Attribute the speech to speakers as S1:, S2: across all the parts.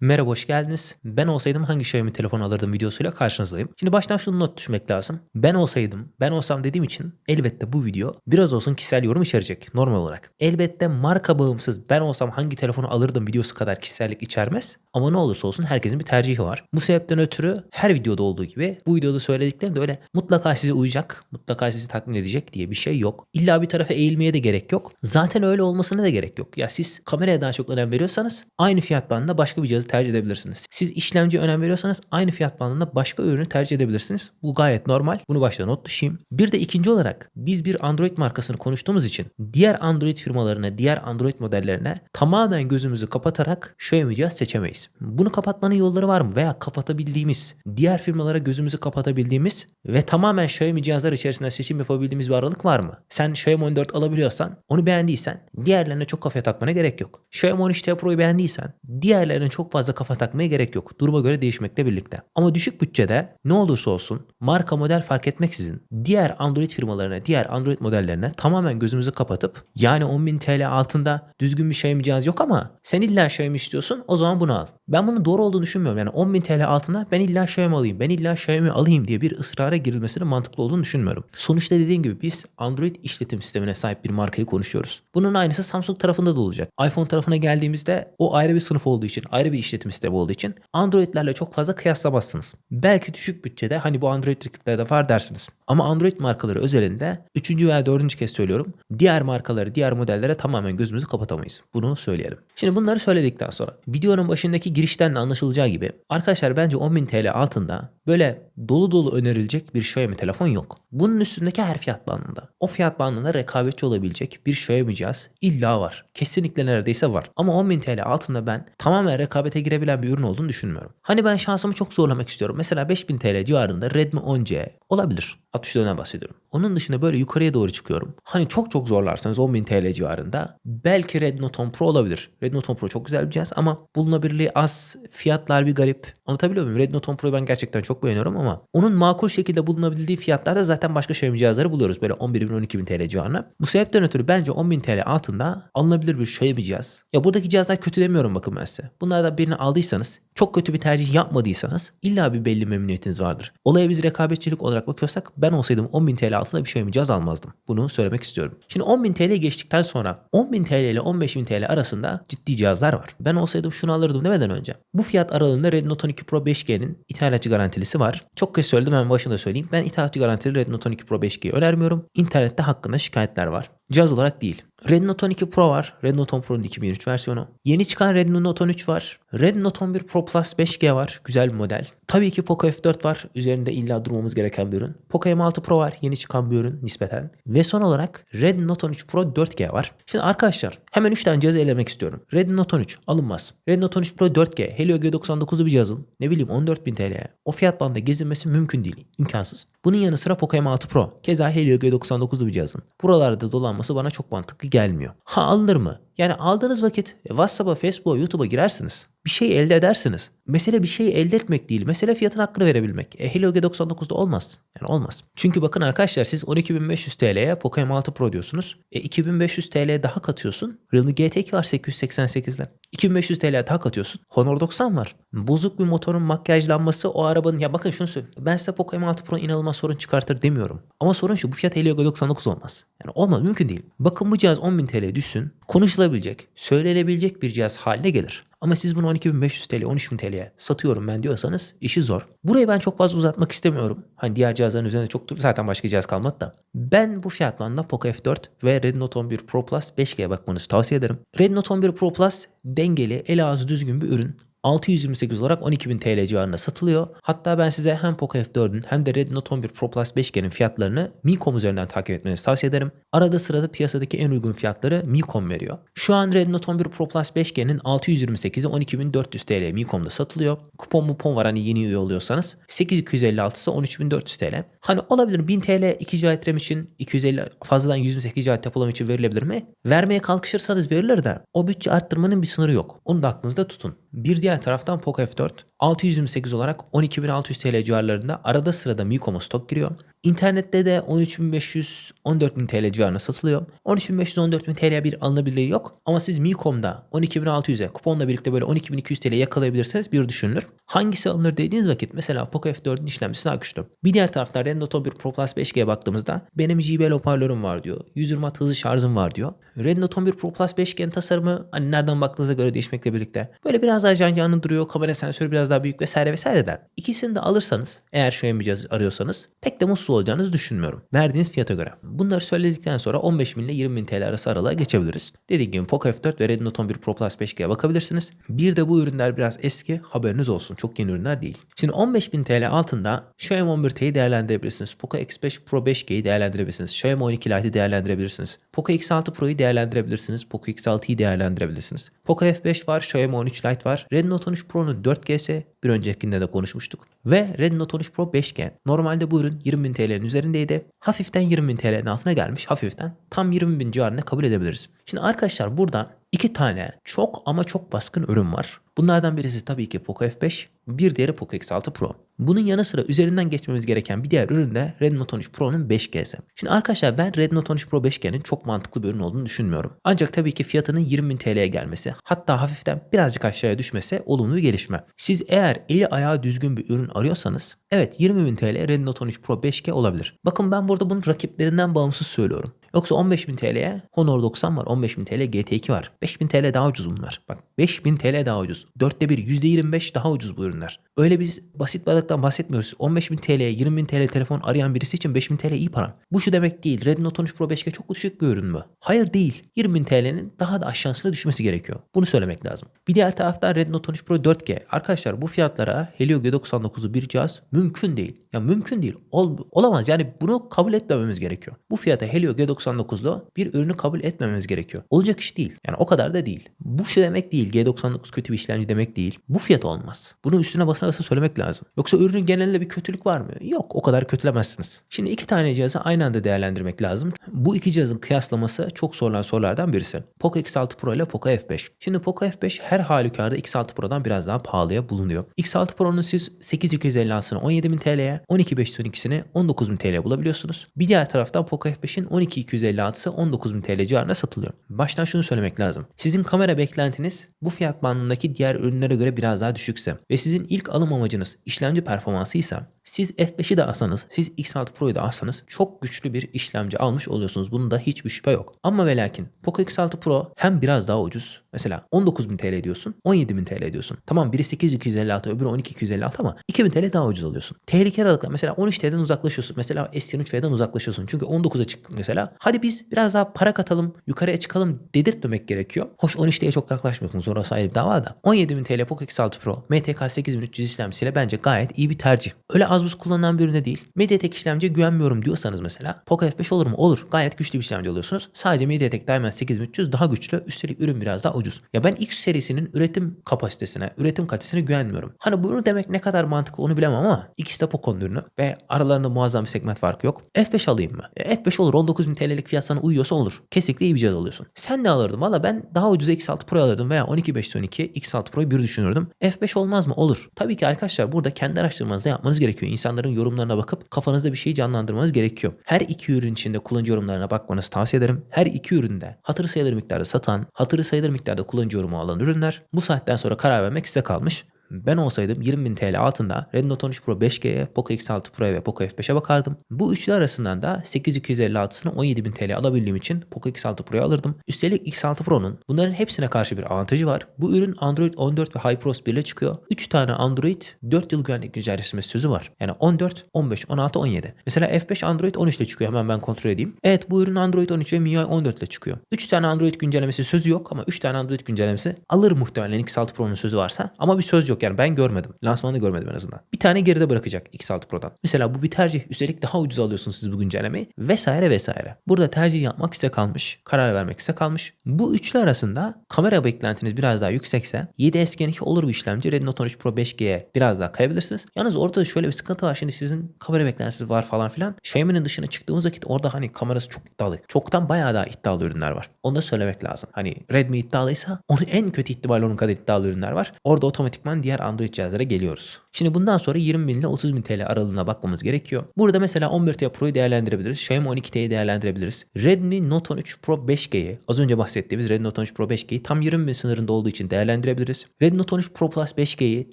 S1: Merhaba hoş geldiniz. Ben olsaydım hangi Xiaomi telefonu alırdım videosuyla karşınızdayım. Şimdi baştan şunu not düşmek lazım. Ben olsaydım, ben olsam dediğim için elbette bu video biraz olsun kişisel yorum içerecek normal olarak. Elbette marka bağımsız ben olsam hangi telefonu alırdım videosu kadar kişisellik içermez. Ama ne olursa olsun herkesin bir tercihi var. Bu sebepten ötürü her videoda olduğu gibi bu videoda söylediklerim de öyle mutlaka size uyacak, mutlaka sizi tatmin edecek diye bir şey yok. İlla bir tarafa eğilmeye de gerek yok. Zaten öyle olmasına da gerek yok. Ya siz kameraya daha çok önem veriyorsanız aynı fiyat bandında başka bir cihazı tercih edebilirsiniz. Siz işlemci önem veriyorsanız aynı fiyat bandında başka ürünü tercih edebilirsiniz. Bu gayet normal. Bunu başta not düşeyim. Bir de ikinci olarak biz bir Android markasını konuştuğumuz için diğer Android firmalarına, diğer Android modellerine tamamen gözümüzü kapatarak Xiaomi cihaz seçemeyiz. Bunu kapatmanın yolları var mı? Veya kapatabildiğimiz, diğer firmalara gözümüzü kapatabildiğimiz ve tamamen Xiaomi cihazlar içerisinde seçim yapabildiğimiz bir aralık var mı? Sen Xiaomi 14 alabiliyorsan, onu beğendiysen diğerlerine çok kafaya takmana gerek yok. Xiaomi 13T Pro'yu beğendiysen diğerlerine çok fazla kafa takmaya gerek yok. Duruma göre değişmekle birlikte. Ama düşük bütçede ne olursa olsun marka model fark etmeksizin diğer Android firmalarına, diğer Android modellerine tamamen gözümüzü kapatıp yani 10.000 TL altında düzgün bir Xiaomi cihaz yok ama sen illa Xiaomi istiyorsun o zaman bunu al. Ben bunun doğru olduğunu düşünmüyorum. Yani 10.000 TL altında ben illa Xiaomi alayım, ben illa Xiaomi alayım diye bir ısrara girilmesinin mantıklı olduğunu düşünmüyorum. Sonuçta dediğim gibi biz Android işletim sistemine sahip bir markayı konuşuyoruz. Bunun aynısı Samsung tarafında da olacak. iPhone tarafına geldiğimizde o ayrı bir sınıf olduğu için, ayrı bir işletim sistemi olduğu için Android'lerle çok fazla kıyaslamazsınız. Belki düşük bütçede hani bu Android rakiplerde var dersiniz. Ama Android markaları özelinde 3. veya 4. kez söylüyorum. Diğer markaları, diğer modellere tamamen gözümüzü kapatamayız. Bunu söyleyelim. Şimdi bunları söyledikten sonra videonun başındaki girişten de anlaşılacağı gibi arkadaşlar bence 10.000 TL altında böyle dolu dolu önerilecek bir Xiaomi telefon yok. Bunun üstündeki her fiyat bandında. O fiyat bandında rekabetçi olabilecek bir Xiaomi cihaz illa var. Kesinlikle neredeyse var. Ama 10.000 TL altında ben tamamen rekabete girebilen bir ürün olduğunu düşünmüyorum. Hani ben şansımı çok zorlamak istiyorum. Mesela 5000 TL civarında Redmi 10C olabilir. 64'den bahsediyorum. Onun dışında böyle yukarıya doğru çıkıyorum. Hani çok çok zorlarsanız 10.000 TL civarında belki Redmi Note 10 Pro olabilir. Redmi Note 10 Pro çok güzel bir cihaz ama bulunabilirliği az, fiyatlar bir garip. Anlatabiliyor muyum? Redmi Note 10 Pro'yu ben gerçekten çok beğeniyorum ama onun makul şekilde bulunabildiği fiyatlarda zaten başka Xiaomi cihazları buluyoruz. Böyle 11.000 12.000 TL civarına. Bu sebepten ötürü bence 10.000 TL altında alınabilir bir Xiaomi cihaz. Ya buradaki cihazlar kötü demiyorum bakın ben size. Bunlardan birini aldıysanız çok kötü bir tercih yapmadıysanız illa bir belli memnuniyetiniz vardır. Olaya biz rekabetçilik olarak bakıyorsak ben olsaydım 10.000 TL altında bir Xiaomi cihaz almazdım. Bunu söylemek istiyorum. Şimdi 10.000 TL geçtikten sonra 10.000 TL ile 15.000 TL arasında ciddi cihazlar var. Ben olsaydım şunu alırdım demeden önce. Bu fiyat aralığında Redmi Note 12 Pro 5G'nin ithalatçı garantilisi var. Çok kez söyledim hemen başında söyleyeyim. Ben ithalatçı garantili Redmi Note 12 Pro 5G'yi önermiyorum. İnternette hakkında şikayetler var. Cihaz olarak değil. Redmi Note 12 Pro var. Redmi Note 10 Pro'nun 2023 versiyonu. Yeni çıkan Redmi Note 13 var. Redmi Note 11 Pro Plus 5G var. Güzel bir model. Tabii ki Poco F4 var. Üzerinde illa durmamız gereken bir ürün. Poco M6 Pro var. Yeni çıkan bir ürün nispeten. Ve son olarak Redmi Note 13 Pro 4G var. Şimdi arkadaşlar hemen 3 tane cihazı elemek istiyorum. Redmi Note 13 alınmaz. Redmi Note 13 Pro 4G Helio G99'lu bir cihazın ne bileyim 14.000 TL'ye o fiyat bandında gezinmesi mümkün değil. imkansız. Bunun yanı sıra Poco M6 Pro. Keza Helio G99'lu bir cihazın. Buralarda dolanması bana çok mantıklı gelmiyor. Ha alınır mı? Yani aldığınız vakit e, WhatsApp'a, Facebook'a, YouTube'a girersiniz. Bir şey elde edersiniz. Mesele bir şeyi elde etmek değil. Mesele fiyatın hakkını verebilmek. E, Helio G99'da olmaz. Yani olmaz. Çünkü bakın arkadaşlar siz 12.500 TL'ye Poco M6 Pro diyorsunuz. E, 2500 TL daha katıyorsun. Realme GT2 var 888'den. 2500 TL daha katıyorsun. Honor 90 var. Bozuk bir motorun makyajlanması o arabanın... Ya bakın şunu söyleyeyim. Ben size Poco M6 Pro inanılmaz sorun çıkartır demiyorum. Ama sorun şu bu fiyat Helio G99 olmaz. Yani olmaz mümkün değil. Bakın bu cihaz 10.000 TL düşsün. Konuşulabilecek, söylenebilecek bir cihaz haline gelir. Ama siz bunu 12.500 TL, 13.000 TL'ye satıyorum ben diyorsanız işi zor. Burayı ben çok fazla uzatmak istemiyorum. Hani diğer cihazların üzerinde çok dur. Zaten başka cihaz kalmadı da. Ben bu fiyatlarla Poco F4 ve Redmi Note 11 Pro Plus 5G'ye bakmanızı tavsiye ederim. Redmi Note 11 Pro Plus dengeli, ele ağzı düzgün bir ürün. 628 olarak 12.000 TL civarında satılıyor. Hatta ben size hem Poco F4'ün hem de Redmi Note 11 Pro Plus 5G'nin fiyatlarını Mi.com üzerinden takip etmenizi tavsiye ederim. Arada sırada piyasadaki en uygun fiyatları Mi.com veriyor. Şu an Redmi Note 11 Pro Plus 5G'nin 628'i 12.400 TL Mi.com'da satılıyor. Kupon mupon var hani yeni üye oluyorsanız. 8256'sı 13.400 TL. Hani olabilir 1000 TL 2 GB RAM için 250 fazladan 128 GB depolama için verilebilir mi? Vermeye kalkışırsanız verilir de o bütçe arttırmanın bir sınırı yok. Onu da aklınızda tutun. Bir diğer taraftan Poco F4 628 olarak 12.600 TL civarlarında arada sırada Mi.com'a stok giriyor. İnternette de 13.500 14.000 TL civarında satılıyor. 13.500 14.000 TL'ye bir alınabilirliği yok. Ama siz Mi.com'da 12.600'e kuponla birlikte böyle 12.200 TL yakalayabilirseniz bir düşünülür. Hangisi alınır dediğiniz vakit mesela Poco F4'ün işlemcisi daha güçlü. Bir diğer tarafta Redmi Note 11 Pro Plus 5G'ye baktığımızda benim JBL hoparlörüm var diyor. 120 watt hızlı şarjım var diyor. Redmi Note 11 Pro Plus 5G'nin tasarımı hani nereden baktığınıza göre değişmekle birlikte böyle biraz daha can canlı duruyor. Kamera sensörü biraz daha büyük vesaire vesaire der. İkisini de alırsanız eğer şu cihaz arıyorsanız pek de mutsuz olacağınızı düşünmüyorum. Verdiğiniz fiyata göre. Bunları söyledikten sonra 15 bin ile 20 bin TL arası aralığa geçebiliriz. Dediğim gibi Poco F4 ve Redmi Note 11 Pro Plus 5G'ye bakabilirsiniz. Bir de bu ürünler biraz eski haberiniz olsun. Çok yeni ürünler değil. Şimdi 15 bin TL altında Xiaomi 11T'yi değerlendirebilirsiniz. Poco X5 Pro 5G'yi değerlendirebilirsiniz. Xiaomi 12 Lite'i değerlendirebilirsiniz. Poco X6 Pro'yu değerlendirebilirsiniz. Poco X6'yı değerlendirebilirsiniz. Poco F5 var, Xiaomi 13 Lite var. Redmi Note 13 Pro'nun 4G'si bir öncekinde de konuşmuştuk. Ve Redmi Note 13 Pro 5G. Normalde bu ürün 20.000 TL'nin üzerindeydi. Hafiften 20.000 TL'nin altına gelmiş. Hafiften tam 20.000 civarında kabul edebiliriz. Şimdi arkadaşlar burada iki tane çok ama çok baskın ürün var. Bunlardan birisi tabii ki Poco F5, bir diğeri Poco X6 Pro. Bunun yanı sıra üzerinden geçmemiz gereken bir diğer ürün de Redmi Note 13 Pro'nun 5G'si. Şimdi arkadaşlar ben Redmi Note 13 Pro 5G'nin çok mantıklı bir ürün olduğunu düşünmüyorum. Ancak tabii ki fiyatının 20.000 TL'ye gelmesi hatta hafiften birazcık aşağıya düşmesi olumlu bir gelişme. Siz eğer eli ayağı düzgün bir ürün arıyorsanız evet 20.000 TL Redmi Note 13 Pro 5G olabilir. Bakın ben burada bunun rakiplerinden bağımsız söylüyorum. Yoksa 15.000 TL'ye Honor 90 var. 15.000 TL GT2 var. 5.000 TL daha ucuz bunlar. Bak 5.000 TL daha ucuz. Dörtte bir %25 daha ucuz bu ürünler. Öyle biz basit balıktan bahsetmiyoruz. 15.000 TL'ye 20.000 TL telefon arayan birisi için 5.000 TL iyi para. Bu şu demek değil. Redmi Note 13 Pro 5G çok düşük bir ürün mü? Hayır değil. 20.000 TL'nin daha da aşağısına düşmesi gerekiyor. Bunu söylemek lazım. Bir diğer tarafta Redmi Note 13 Pro 4G. Arkadaşlar bu fiyatlara Helio G99'u bir cihaz mümkün değil. Ya mümkün değil. Ol, olamaz. Yani bunu kabul etmememiz gerekiyor. Bu fiyata Helio G99'lu bir ürünü kabul etmememiz gerekiyor. Olacak iş değil. Yani o kadar da değil. Bu şey demek değil. G99 kötü bir işlemci demek değil. Bu fiyat olmaz. Bunu üstüne basa basa söylemek lazım. Yoksa ürünün genelinde bir kötülük var mı? Yok. O kadar kötülemezsiniz. Şimdi iki tane cihazı aynı anda değerlendirmek lazım. Bu iki cihazın kıyaslaması çok sorulan sorulardan birisi. Poco X6 Pro ile Poco F5. Şimdi Poco F5 her halükarda X6 Pro'dan biraz daha pahalıya bulunuyor. X6 Pro'nun siz 8256'sını 17.000 TL'ye, 12512'sini 19.000 TL'ye bulabiliyorsunuz. Bir diğer taraftan Poco F5'in 12256'sı 19.000 TL civarında satılıyor. Baştan şunu söylemek lazım. Sizin kamera beklentiniz bu fiyat bandındaki diğer ürünlere göre biraz daha düşükse ve sizin ilk alım amacınız işlemci performansıysa siz F5'i de alsanız, siz X6 Pro'yu da alsanız çok güçlü bir işlemci almış oluyorsunuz. Bunda hiçbir şüphe yok. Ama ve lakin Poco X6 Pro hem biraz daha ucuz. Mesela 19.000 TL diyorsun, 17.000 TL diyorsun. Tamam biri 8256, öbürü 12256 ama 2000 TL daha ucuz alıyorsun. Tehlike aralıkla mesela 13 TL'den uzaklaşıyorsun. Mesela S23V'den uzaklaşıyorsun. Çünkü 19'a çıktık mesela. Hadi biz biraz daha para katalım, yukarıya çıkalım dedirtmemek gerekiyor. Hoş 13 TL'ye çok yaklaşmıyorsunuz. Orası ayrı bir dava da. 17.000 TL Poco X6 Pro MTK 8300 işlemcisiyle bence gayet iyi bir tercih. Öyle az buz kullanılan bir ürüne değil. Mediatek işlemciye güvenmiyorum diyorsanız mesela Poco F5 olur mu? Olur. Gayet güçlü bir işlemci alıyorsunuz. Sadece Mediatek Diamond 8300 daha güçlü. Üstelik ürün biraz daha ucuz. Ya ben X serisinin üretim kapasitesine, üretim kalitesine güvenmiyorum. Hani bunu demek ne kadar mantıklı onu bilemem ama ikisi de Poco'nun ürünü ve aralarında muazzam bir segment farkı yok. F5 alayım mı? E, F5 olur. 19.000 TL'lik fiyat sana uyuyorsa olur. Kesinlikle iyi bir cihaz alıyorsun. Sen ne alırdın? Valla ben daha ucuz X6 Pro alırdım veya 12512 X6 Pro'yu bir düşünürdüm. F5 olmaz mı? Olur. Tabii ki arkadaşlar burada kendi araştırmanızı yapmanız gerekiyor. İnsanların yorumlarına bakıp kafanızda bir şeyi canlandırmanız gerekiyor. Her iki ürün içinde kullanıcı yorumlarına bakmanızı tavsiye ederim. Her iki üründe hatırı sayılır miktarda satan, hatırı sayılır miktarda kullanıcı yorumu alan ürünler. Bu saatten sonra karar vermek size kalmış. Ben olsaydım 20.000 TL altında Redmi Note 13 Pro 5G'ye, Poco X6 Pro'ya ve Poco F5'e bakardım. Bu üçlü arasından da 8256'sını 17.000 TL alabildiğim için Poco X6 Pro'yu alırdım. Üstelik X6 Pro'nun bunların hepsine karşı bir avantajı var. Bu ürün Android 14 ve HyperOS 1 ile çıkıyor. 3 tane Android 4 yıl güvenlik güncellemesi sözü var. Yani 14, 15, 16, 17. Mesela F5 Android 13 ile çıkıyor. Hemen ben kontrol edeyim. Evet bu ürün Android 13 ve MIUI 14 ile çıkıyor. 3 tane Android güncellemesi sözü yok ama 3 tane Android güncellemesi alır muhtemelen X6 Pro'nun sözü varsa. Ama bir söz yok yani ben görmedim. Lansmanını görmedim en azından. Bir tane geride bırakacak X6 Pro'dan. Mesela bu bir tercih. Üstelik daha ucuz alıyorsunuz siz bu güncellemeyi. Vesaire vesaire. Burada tercih yapmak size kalmış. Karar vermek size kalmış. Bu üçlü arasında kamera beklentiniz biraz daha yüksekse 7S Gen 2 olur bir işlemci. Redmi Note 13 Pro 5G'ye biraz daha kayabilirsiniz. Yalnız orada da şöyle bir sıkıntı var. Şimdi sizin kamera beklentiniz var falan filan. Xiaomi'nin dışına çıktığımız vakit orada hani kamerası çok iddialı. Çoktan bayağı daha iddialı ürünler var. Onu da söylemek lazım. Hani Redmi iddialıysa onun en kötü ihtimalle onun kadar iddialı ürünler var. Orada otomatikman diğer Android cihazlara geliyoruz. Şimdi bundan sonra 20 bin ile 30 bin TL aralığına bakmamız gerekiyor. Burada mesela 11T Pro'yu değerlendirebiliriz. Xiaomi 12T'yi değerlendirebiliriz. Redmi Note 13 Pro 5G'yi az önce bahsettiğimiz Redmi Note 13 Pro 5G'yi tam 20 bin sınırında olduğu için değerlendirebiliriz. Redmi Note 13 Pro Plus 5G'yi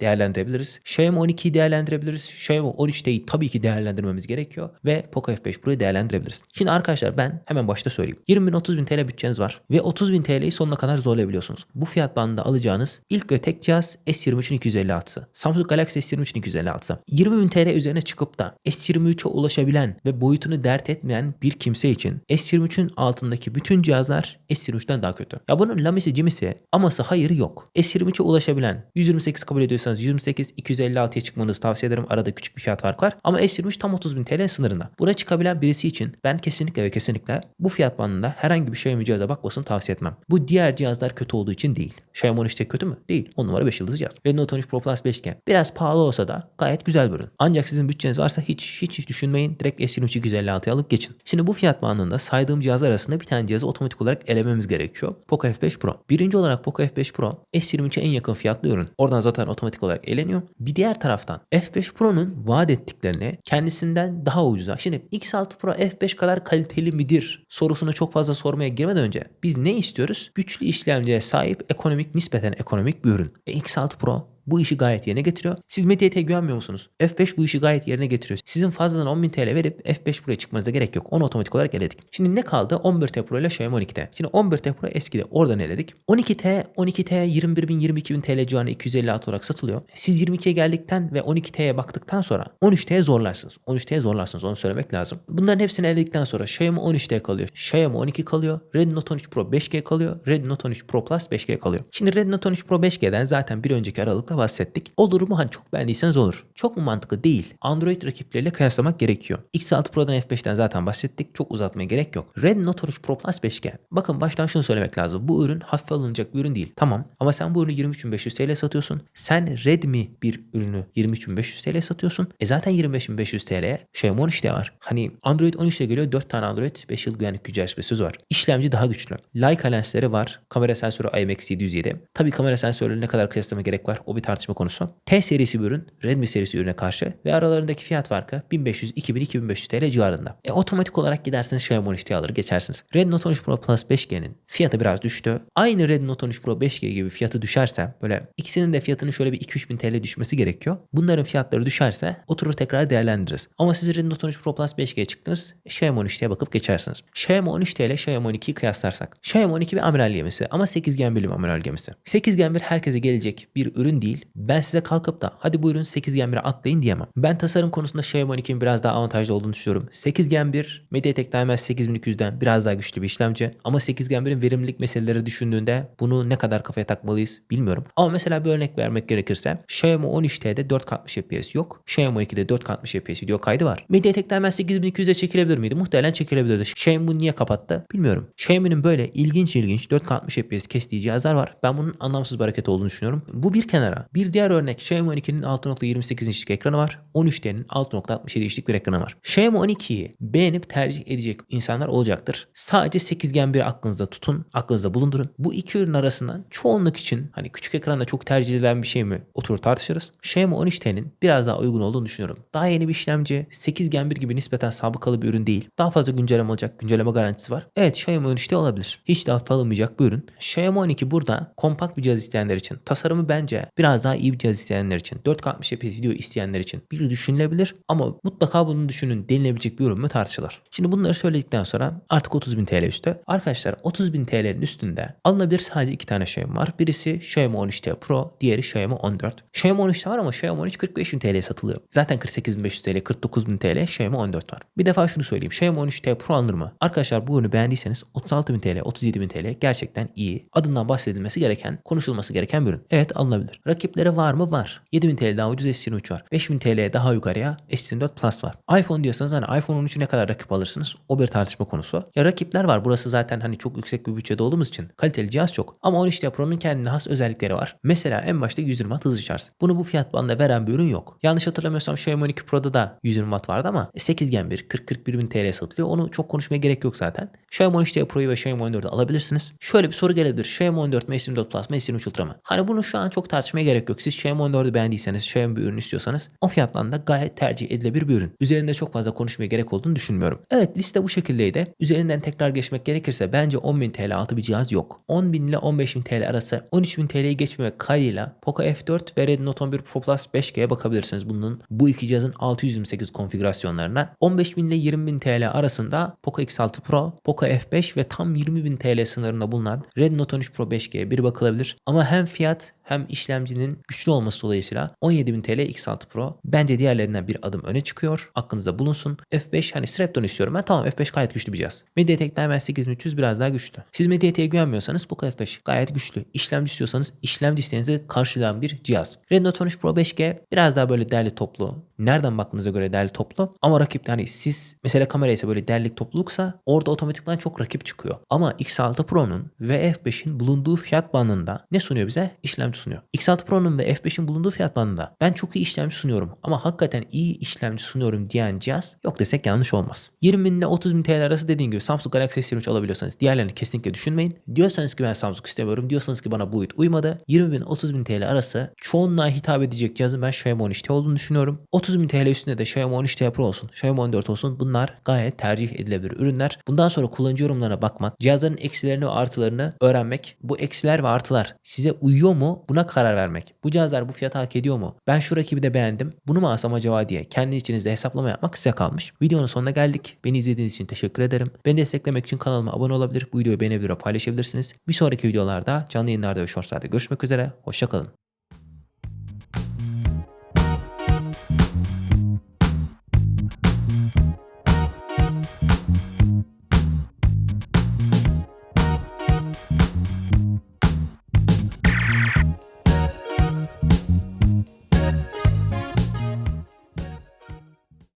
S1: değerlendirebiliriz. Xiaomi 12'yi değerlendirebiliriz. Xiaomi 13T'yi tabii ki değerlendirmemiz gerekiyor. Ve Poco F5 Pro'yu değerlendirebiliriz. Şimdi arkadaşlar ben hemen başta söyleyeyim. 20 bin 30 bin TL bütçeniz var ve 30 bin TL'yi sonuna kadar zorlayabiliyorsunuz. Bu fiyat bandında alacağınız ilk ve tek cihaz S23'ün 256'sı. Samsung Galaxy S23'ün 256'sı. 20 bin TL üzerine çıkıp da S23'e ulaşabilen ve boyutunu dert etmeyen bir kimse için S23'ün altındaki bütün cihazlar S23'ten daha kötü. Ya bunun lamisi cimisi aması hayırı yok. S23'e ulaşabilen 128 kabul ediyorsanız 128 256'ya çıkmanızı tavsiye ederim. Arada küçük bir fiyat fark var. Ama S23 tam 30 bin TL sınırında. Buna çıkabilen birisi için ben kesinlikle ve kesinlikle bu fiyat bandında herhangi bir Xiaomi cihaza bakmasını tavsiye etmem. Bu diğer cihazlar kötü olduğu için değil. Xiaomi 13'te kötü mü? Değil. 10 numara 5 yıldız cihaz. Redmi Note 13 Pro Plus 5G. Biraz pahalı olsa da gayet güzel bir ürün. Ancak sizin bütçeniz varsa hiç hiç, hiç düşünmeyin. Direkt S23 256'ya alıp geçin. Şimdi bu fiyat bandında saydığım cihazlar arasında bir tane cihazı otomatik olarak elememiz gerekiyor. Poco F5 Pro. Birinci olarak Poco F5 Pro S23'e en yakın fiyatlı ürün. Oradan zaten otomatik olarak eleniyor. Bir diğer taraftan F5 Pro'nun vaat ettiklerini kendisinden daha ucuza. Şimdi X6 Pro F5 kadar kaliteli midir sorusunu çok fazla sormaya girmeden önce biz ne istiyoruz? Güçlü işlemciye sahip ekonomik nispeten ekonomik bir ürün. E X6 Pro bu işi gayet yerine getiriyor. Siz MediaTek'e güvenmiyor musunuz? F5 bu işi gayet yerine getiriyor. Sizin fazladan 10.000 TL verip F5 Pro'ya çıkmanıza gerek yok. Onu otomatik olarak eledik. Şimdi ne kaldı? 11T Pro ile Xiaomi 12T. Şimdi 11T Pro eskide oradan eledik. 12T, 12T 21.000 22.000 TL civarında 256 olarak satılıyor. Siz 22'ye geldikten ve 12T'ye baktıktan sonra 13T'ye zorlarsınız. 13T'ye zorlarsınız onu söylemek lazım. Bunların hepsini eledikten sonra Xiaomi 13T kalıyor. Xiaomi 12 kalıyor. Redmi Note 13 Pro 5G kalıyor. Redmi Note 13 Pro Plus 5G kalıyor. Şimdi Redmi Note 13 Pro 5G'den zaten bir önceki aralıkta bahsettik. Olur mu? Hani çok beğendiyseniz olur. Çok mu mantıklı? Değil. Android rakipleriyle kıyaslamak gerekiyor. X6 Pro'dan F5'ten zaten bahsettik. Çok uzatmaya gerek yok. Redmi Note 13 Pro Plus 5G. Bakın baştan şunu söylemek lazım. Bu ürün hafife alınacak bir ürün değil. Tamam. Ama sen bu ürünü 23.500 TL satıyorsun. Sen Redmi bir ürünü 23.500 TL satıyorsun. E zaten 25.500 TL'ye Xiaomi 13 de var. Hani Android 13 ile geliyor. 4 tane Android 5 yıl güvenlik güncelleme sözü var. İşlemci daha güçlü. Leica lensleri var. Kamera sensörü IMX707. Tabii kamera sensörleri ne kadar kıyaslama gerek var? O bir tartışma konusu. T serisi bir ürün Redmi serisi ürüne karşı ve aralarındaki fiyat farkı 1500, 2000, 2500 TL civarında. E otomatik olarak gidersiniz Xiaomi 13'te alır geçersiniz. Redmi Note 13 Pro Plus 5G'nin fiyatı biraz düştü. Aynı Redmi Note 13 Pro 5G gibi fiyatı düşerse böyle ikisinin de fiyatının şöyle bir 2-3 bin TL düşmesi gerekiyor. Bunların fiyatları düşerse oturur tekrar değerlendiririz. Ama siz Redmi Note 13 Pro Plus 5G'ye çıktınız Xiaomi 13'te bakıp geçersiniz. Xiaomi 13 TL Xiaomi 12'yi kıyaslarsak. Xiaomi 12 bir amiral gemisi ama 8 Gen bir amiral gemisi. 8 Gen bir herkese gelecek bir ürün değil. Ben size kalkıp da hadi buyurun 8 Gen 1'e atlayın diyemem. Ben tasarım konusunda Xiaomi 12'nin biraz daha avantajlı olduğunu düşünüyorum. 8 Gen 1 MediaTek Dimensity 8200'den biraz daha güçlü bir işlemci. Ama 8 Gen 1'in verimlilik meseleleri düşündüğünde bunu ne kadar kafaya takmalıyız bilmiyorum. Ama mesela bir örnek vermek gerekirse Xiaomi 13T'de 460 FPS yok. Xiaomi 12'de 460 FPS video kaydı var. MediaTek Dimensity 8200'e çekilebilir miydi? Muhtemelen çekilebilirdi. Xiaomi bunu niye kapattı? Bilmiyorum. Xiaomi'nin böyle ilginç ilginç 460 FPS kestiği cihazlar var. Ben bunun anlamsız bir hareket olduğunu düşünüyorum. Bu bir kenara. Bir diğer örnek Xiaomi 12'nin 6.28 inçlik ekranı var. 13T'nin 6.67 inçlik bir ekranı var. Xiaomi 12'yi beğenip tercih edecek insanlar olacaktır. Sadece 8 Gen 1 aklınızda tutun, aklınızda bulundurun. Bu iki ürün arasından çoğunluk için hani küçük ekranda çok tercih edilen bir şey mi oturur tartışırız. Xiaomi 13T'nin biraz daha uygun olduğunu düşünüyorum. Daha yeni bir işlemci, 8 Gen 1 gibi nispeten sabıkalı bir ürün değil. Daha fazla güncelleme olacak, güncelleme garantisi var. Evet Xiaomi 13T olabilir. Hiç daha alınmayacak bir ürün. Xiaomi 12 burada kompakt bir cihaz isteyenler için, tasarımı bence biraz daha iyi bir cihaz isteyenler için, 460 FPS video isteyenler için bir düşünülebilir ama mutlaka bunu düşünün denilebilecek bir ürün mü tartışılır. Şimdi bunları söyledikten sonra artık 30.000 TL üstü. Arkadaşlar 30.000 TL'nin üstünde alınabilir sadece iki tane Xiaomi var. Birisi Xiaomi 13T Pro, diğeri Xiaomi 14. Xiaomi 13 var ama Xiaomi 13 45.000 TL'ye satılıyor. Zaten 48.500 TL, 49.000 TL Xiaomi 14 var. Bir defa şunu söyleyeyim. Xiaomi 13T Pro alınır mı? Arkadaşlar bu ürünü beğendiyseniz 36.000 TL, 37.000 TL gerçekten iyi. Adından bahsedilmesi gereken, konuşulması gereken bir ürün. Evet alınabilir. Rakipleri var mı? Var. 7.000 TL daha ucuz S23 var. 5000 TL daha yukarıya S24 Plus var. iPhone diyorsanız hani iPhone 13'ü ne kadar rakip alırsınız? O bir tartışma konusu. Ya rakipler var. Burası zaten hani çok yüksek bir bütçede olduğumuz için kaliteli cihaz çok. Ama 13T Pro'nun kendine has özellikleri var. Mesela en başta 120 Watt hız şarj. Bunu bu fiyat bandında veren bir ürün yok. Yanlış hatırlamıyorsam Xiaomi 12 Pro'da da 120 Watt vardı ama 8 Gen 1 40-41 bin TL satılıyor. Onu çok konuşmaya gerek yok zaten. Xiaomi 13T Pro'yu ve Xiaomi 14'ü alabilirsiniz. Şöyle bir soru gelebilir. Xiaomi 14 mi S24 Plus mı S23 Ultra mı? Hani bunu şu an çok tartışmaya gerek yok. Siz Xiaomi 14'ü beğendiyseniz, Xiaomi bir ürün istiyorsanız o fiyatlarında gayet tercih edilebilir bir ürün. Üzerinde çok fazla konuşmaya gerek olduğunu düşünmüyorum. Evet liste bu şekildeydi. Üzerinden tekrar geçmek gerekirse bence 10.000 TL altı bir cihaz yok. 10.000 ile 15.000 TL arası 13.000 TL'yi geçmemek kaydıyla Poco F4 ve Redmi Note 11 Pro Plus 5G'ye bakabilirsiniz. Bunun bu iki cihazın 628 konfigürasyonlarına. 15.000 ile 20.000 TL arasında Poco X6 Pro, Poco F5 ve tam 20.000 TL sınırında bulunan Redmi Note 13 Pro 5G'ye bir bakılabilir. Ama hem fiyat hem işlemcinin güçlü olması dolayısıyla 17.000 TL X6 Pro bence diğerlerinden bir adım öne çıkıyor. Aklınızda bulunsun. F5 hani Snapdragon istiyorum ben. Tamam F5 gayet güçlü bir cihaz. Mediatek Dimensity 8300 biraz daha güçlü. Siz Mediatek'e güvenmiyorsanız Poco F5 gayet güçlü. İşlemci istiyorsanız işlemci isteğinizi karşılayan bir cihaz. Redmi Note 13 Pro 5G biraz daha böyle derli toplu. Nereden baktığınıza göre derli toplu. Ama rakip hani siz mesela kamera ise böyle derli topluluksa orada otomatikman çok rakip çıkıyor. Ama X6 Pro'nun ve F5'in bulunduğu fiyat bandında ne sunuyor bize? İşlemci sunuyor. X6 Pro'nun ve F5'in bulunduğu fiyat bandında ben çok iyi işlemci sunuyorum ama hakikaten iyi işlemci sunuyorum diyen cihaz yok desek yanlış olmaz. 20 bin ile 30 bin TL arası dediğim gibi Samsung Galaxy S23 alabiliyorsanız diğerlerini kesinlikle düşünmeyin. Diyorsanız ki ben Samsung istemiyorum. Diyorsanız ki bana boyut uymadı. 20 bin 30 bin TL arası çoğunluğa hitap edecek cihazın ben Xiaomi 13T olduğunu düşünüyorum. 30 bin TL üstünde de Xiaomi 13T Pro olsun. Xiaomi 14 olsun. Bunlar gayet tercih edilebilir ürünler. Bundan sonra kullanıcı yorumlarına bakmak, cihazların eksilerini ve artılarını öğrenmek, bu eksiler ve artılar size uyuyor mu buna karar vermek. Bu cihazlar bu fiyata hak ediyor mu? Ben şu rakibi de beğendim. Bunu mu alsam acaba diye kendi içinizde hesaplama yapmak size kalmış. Videonun sonuna geldik. Beni izlediğiniz için teşekkür ederim. Beni desteklemek için kanalıma abone olabilir. Bu videoyu beğenebilir ve paylaşabilirsiniz. Bir sonraki videolarda canlı yayınlarda ve shortslarda görüşmek üzere. Hoşçakalın.